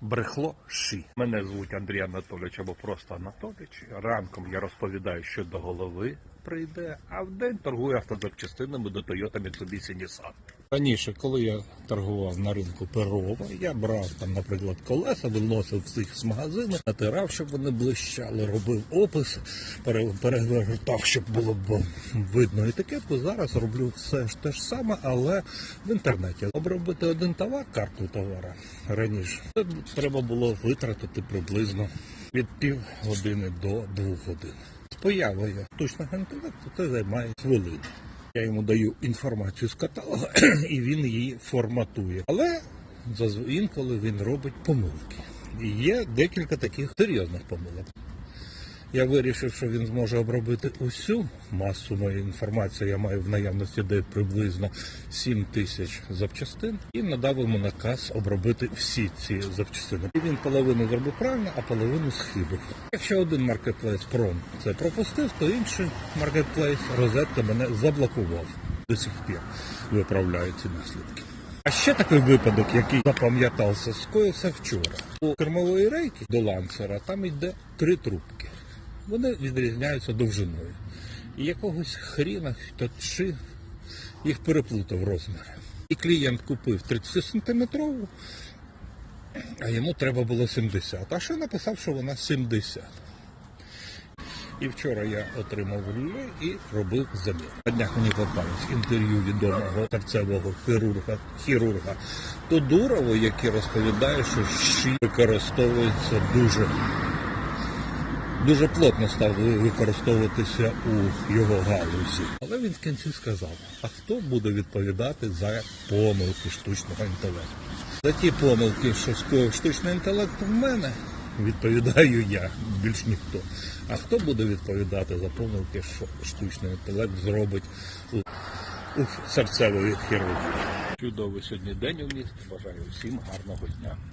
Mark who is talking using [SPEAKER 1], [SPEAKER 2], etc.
[SPEAKER 1] Брехло Ші. Мене звуть Андрій Анатолійович або просто Анатолійович. Ранком я розповідаю, що до голови прийде, а в день торгую автозапчастинами до Toyota Mitsubishi Nissan. Раніше, коли я торгував на ринку Перова, я брав там, наприклад, колеса, виносив всіх з магазину, натирав, щоб вони блищали, робив опис, пере- перегортав, щоб було б видно етикетку. Зараз роблю все ж те ж саме, але в інтернеті. Обробити один товар, карту товара раніше, треба було витратити приблизно від пів години до двох годин. З появою штучного інтелекту це займає хвилину. Я йому даю інформацію з каталогу, і він її форматує. Але інколи він робить помилки. І є декілька таких серйозних помилок. Я вирішив, що він зможе обробити усю масу моєї інформації. Я маю в наявності де приблизно 7 тисяч запчастин, і надав йому наказ обробити всі ці запчастини. І він половину зробив правильно, а половину схибив. Якщо один маркетплейс пром це пропустив, то інший маркетплейс розетка мене заблокував. До сих пір виправляю ці наслідки. А ще такий випадок, який запам'ятався, скоївся вчора. У кермової рейки до ланцера там йде три трубки. Вони відрізняються довжиною. І якогось хріна чи їх переплутав розміри. І клієнт купив 30 сантиметрову, а йому треба було 70. А ще написав, що вона 70. І вчора я отримав рулі і робив замір. На днях мені попалось інтерв'ю відомого серцевого хірурга, хірурга Тодурова, який розповідає, що щі використовується дуже, дуже плотно став використовуватися у його галузі. Але він в кінці сказав: а хто буде відповідати за помилки штучного інтелекту? За ті помилки, що скоїв штучний інтелект в мене, відповідаю я, більш ніхто. А хто буде відповідати за помилки, що штучний інтелект зробить у, у серцевої хірургії? Чудовий сьогодні день у місті. Бажаю всім гарного дня.